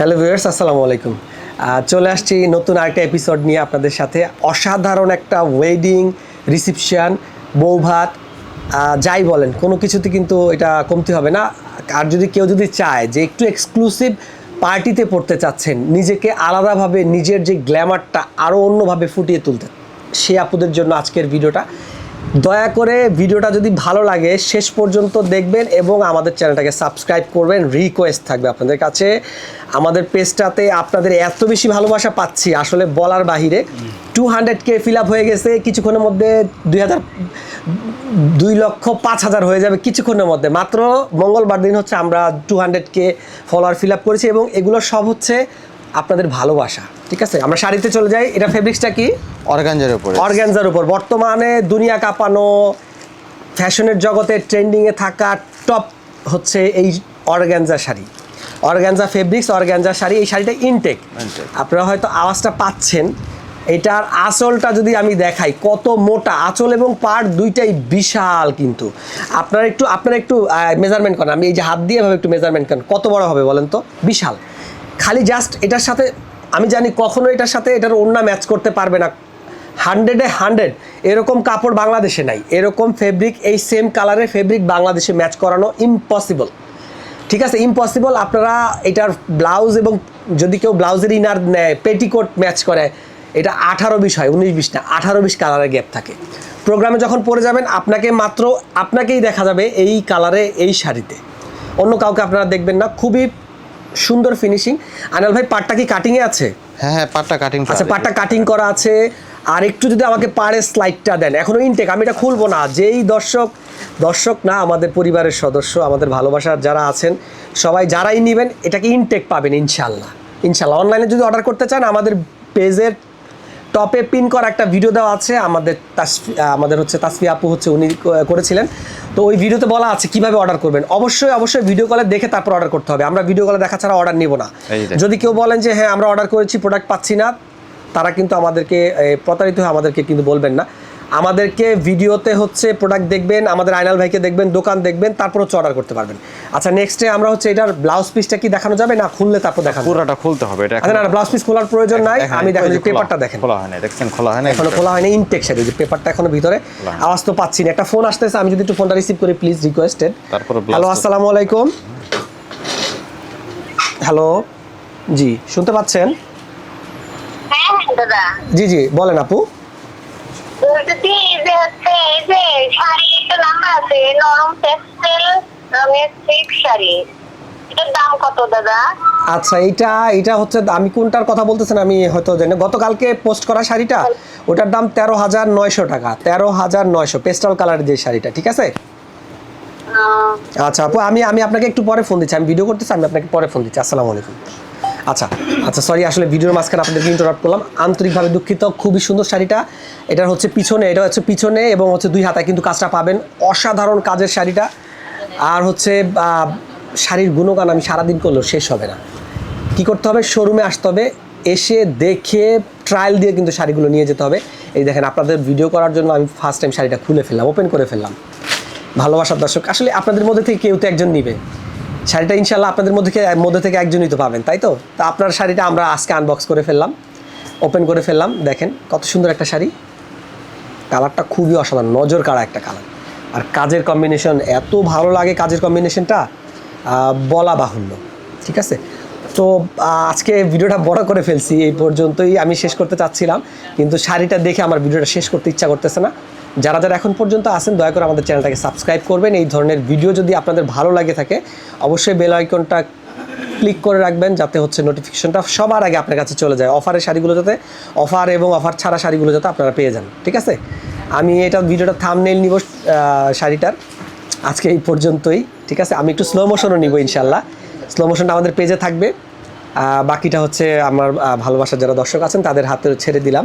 Hello viewers আসসালামু আলাইকুম। চলে আসছি নতুন আরেকটা এপিসোড নিয়ে আপনাদের সাথে। অসাধারণ একটা ওয়েডিং রিসিপশন বৌভাত যাই বলেন, কোনো কিছুতে কিন্তু এটা কমতি হবে না। আর যদি কেউ যদি চায় যে একটু এক্সক্লুসিভ পার্টিতে পড়তে চাচ্ছেন, নিজেকে আলাদাভাবে, নিজের যে গ্ল্যামারটা আরও অন্যভাবে ফুটিয়ে তুলতে, সে আপুদের জন্য আজকের ভিডিওটা দয়া করে ভিডিওটা যদি ভালো লাগে, শেষ পর্যন্ত দেখবেন এবং আমাদের চ্যানেলটাকে সাবস্ক্রাইব করবেন। রিকোয়েস্ট থাকবে আপনাদের কাছে। আমাদের পেজটাতে আপনাদের এত বেশি ভালোবাসা পাচ্ছি, আসলে বলার বাহিরে। Two hundred K fill up হয়ে গেছে, কিছুক্ষণের মধ্যে দুই হাজার দুই লক্ষ পাঁচ হাজার হয়ে যাবে কিছুক্ষণের মধ্যে। মাত্র মঙ্গলবার দিন হচ্ছে আমরা two hundred K follower fill up করেছি এবং এগুলো সব হচ্ছে আপনাদের ভালোবাসা। ঠিক আছে? আমরা শাড়িতে চলে যাই। এটা ফেব্রিক্সটা কি? অর্গানজার উপরে। অর্গ্যানজার উপর। বর্তমানে দুনিয়া কাঁপানো ফ্যাশনের জগতে ট্রেন্ডিংয়ে থাকা টপ হচ্ছে এই organza sari. Organza fabrics organza sari এই শাড়িটা ইনটেক আপনারা হয়তো আওয়াজটা পাচ্ছেন এটার আঁচলটা যদি আমি দেখাই কত মোটা আঁচল এবং পাড় দুইটাই বিশাল কিন্তু। আপনারা একটু আপনারা একটু মেজারমেন্ট করেন। আমি এই যে হাত দিয়ে এভাবে একটু মেজারমেন্ট করেন কত বড় হবে বলেন তো? বিশাল। খালি জাস্ট এটার সাথে আমি জানি কখনো এটার সাথে এটার ওড়না ম্যাচ করতে পারবে না হান্ড্রেডে হান্ড্রেড। এরকম কাপড় বাংলাদেশে নাই। এরকম ফেব্রিক এই সেম কালারের ফেব্রিক বাংলাদেশে ম্যাচ করানো ইম্পসিবল ঠিক আছে? ইম্পসিবল আপনারা এটার ব্লাউজ এবং যদি কেউ ব্লাউজের ইনার নেয় পেটিকোট ম্যাচ করে এটা আঠারো বিশ হয় উনিশ বিশ না আঠারো বিশ কালারের গ্যাপ থাকে। প্রোগ্রামে যখন পরে যাবেন আপনাকে মাত্র আপনাকেই দেখা যাবে এই কালারে এই শাড়িতে। অন্য কাউকে আপনারা দেখবেন না খুবই সুন্দর ফিনিশিং আনাল ভাই পাটটা কি কাটিংয়ে আছে? হ্যাঁ হ্যাঁ পাটটা কাটিং আচ্ছা পাটটা কাটিং করা আছে আর একটু যদি আমাকে পাড়ে স্লাইডটা দেন। এখনও ইনটেক আমি এটা খুলবো না। যেই দর্শক দর্শক না আমাদের পরিবারের সদস্য আমাদের ভালোবাসার যারা আছেন সবাই যারাই নেবেন এটাকে ইনটেক পাবেন ইনশাল্লাহ ইনশাল্লাহ অনলাইনে যদি অর্ডার করতে চান আমাদের পেজের টপে পিন করা একটা ভিডিও দেওয়া আছে। আমাদের তাসফি আমাদের হচ্ছে তাসফি আপু হচ্ছে উনি করেছিলেন। তো ওই ভিডিওতে বলা আছে কীভাবে অর্ডার করবেন। অবশ্যই অবশ্যই ভিডিও কলে দেখে তারপর অর্ডার করতে হবে। আমরা ভিডিও কলে দেখা ছাড়া অর্ডার নিব না। যদি কেউ বলেন যে হ্যাঁ আমরা অর্ডার করেছি প্রোডাক্ট পাচ্ছি না। তারা কিন্তু আমাদেরকে প্রতারিত হয়ে আমাদেরকে কিন্তু বলবেন না। আমাদেরকে ভিডিওতে হচ্ছে প্রোডাক্ট দেখবেন আমাদের আইনাল ভাইকে দেখবেন দোকান দেখবেন তারপর হচ্ছে অর্ডার করতে পারবেন। আচ্ছা নেক্সটে আমরা হচ্ছে এটার ব্লাউজ পিসটা কি দেখানো যাবে না খুললে তারপর দেখানো পুরোটা খুলতে হবে এটা আচ্ছা না ব্লাউজ পিস খোলার প্রয়োজন নাই আমি দেখেন পেপারটা দেখেন। খোলা হয় না দেখছেন খোলা হয় না এখনও খোলা হয়নি ইনটেক শাড়ি যে পেপারটা এখনও ভিতরে আওয়াজ তো পাচ্ছি না। একটা ফোন আসতেছে আমি যদি একটু ফোনটা রিসিভ করি প্লিজ রিকোয়েস্টেড তারপরে হ্যালো আসসালামু আলাইকুম। হ্যালো জি শুনতে পাচ্ছেন? হ্যাঁ হ্যাঁ জি জি বলেন আপু। আচ্ছা এইটা এটা হচ্ছে আমি কোনটার কথা বলতেছেন আমি হয়তো জানি গতকালকে পোস্ট করা শাড়িটা ওটার দাম তেরো হাজার নয়শো টাকা তেরো হাজার নয়শো পেস্টাল কালারের যে শাড়িটা ঠিক আছে? আচ্ছা আপু আমি আমি আপনাকে একটু পরে ফোন দিচ্ছি আমি ভিডিও করতেছি আমি আপনাকে পরে ফোন দিচ্ছি আসসালামু আলাইকুম। আচ্ছা আচ্ছা সরি আসলে ভিডিওর মাঝখানে আপনাদেরকে ইন্টারাপ্ট করলাম। আন্তরিকভাবে দুঃখিত, খুবই সুন্দর শাড়িটা। এটার হচ্ছে পিছনে, এটা হচ্ছে পিছনে এবং হচ্ছে দুই হাতায় কিন্তু কাজটা পাবেন। অসাধারণ কাজের শাড়িটা। আর হচ্ছে শাড়ির গুণগান আমি সারাদিন করলেও শেষ হবে না। কি করতে হবে? শোরুমে আসতে হবে। এসে দেখে ট্রায়াল দিয়ে কিন্তু শাড়িগুলো নিয়ে যেতে হবে। এই দেখেন, আপনাদের ভিডিও করার জন্য আমি ফার্স্ট টাইম শাড়িটা খুলে ফেললাম ওপেন করে ফেললাম। ভালোবাসার দর্শক, আসলে আপনাদের মধ্যে থেকে কেউ তো একজন নিবে। শাড়িটা ইনশাল্লাহ আপনাদের মধ্যে মধ্যে থেকে একজনই তো পাবেন, তাই তো? তা আপনার শাড়িটা আমরা আজকে আনবক্স করে ফেললাম ওপেন করে ফেললাম, দেখেন কত সুন্দর একটা শাড়ি। কালারটা খুবই অসাধারণ, নজর কাড়া একটা কালার। আর কাজের কম্বিনেশন এত ভালো লাগে কাজের কম্বিনেশনটা বলা বাহুল্য, ঠিক আছে? তো আজকে ভিডিওটা বড় করে ফেলছি, এই পর্যন্তই আমি শেষ করতে চাচ্ছিলাম, কিন্তু শাড়িটা দেখে আমার ভিডিওটা শেষ করতে ইচ্ছা করতেছে না। যারা যারা এখন পর্যন্ত আছেন, দয়া করে আমাদের চ্যানেলটাকে সাবস্ক্রাইব করবেন। এই ধরনের ভিডিও যদি আপনাদের ভালো লাগে থাকে, অবশ্যই বেল আইকনটা ক্লিক করে রাখবেন যাতে হচ্ছে নোটিফিকেশনটা সবার আগে আপনার কাছে চলে যায়। অফারের শাড়িগুলো যাতে, অফার এবং অফার ছাড়া শাড়িগুলো যাতে আপনারা পেয়ে যান। ঠিক আছে? আমি এটা ভিডিওটা থামনেল নিব শাড়িটার। আজকে এই পর্যন্তই, ঠিক আছে? আমি একটু স্লো মোশনও নিব ইনশাল্লাহ স্লো মোশনটা আমাদের পেজে থাকবে। বাকিটা হচ্ছে আমার ভালোবাসার যারা দর্শক আছেন, তাদের হাতে ছেড়ে দিলাম।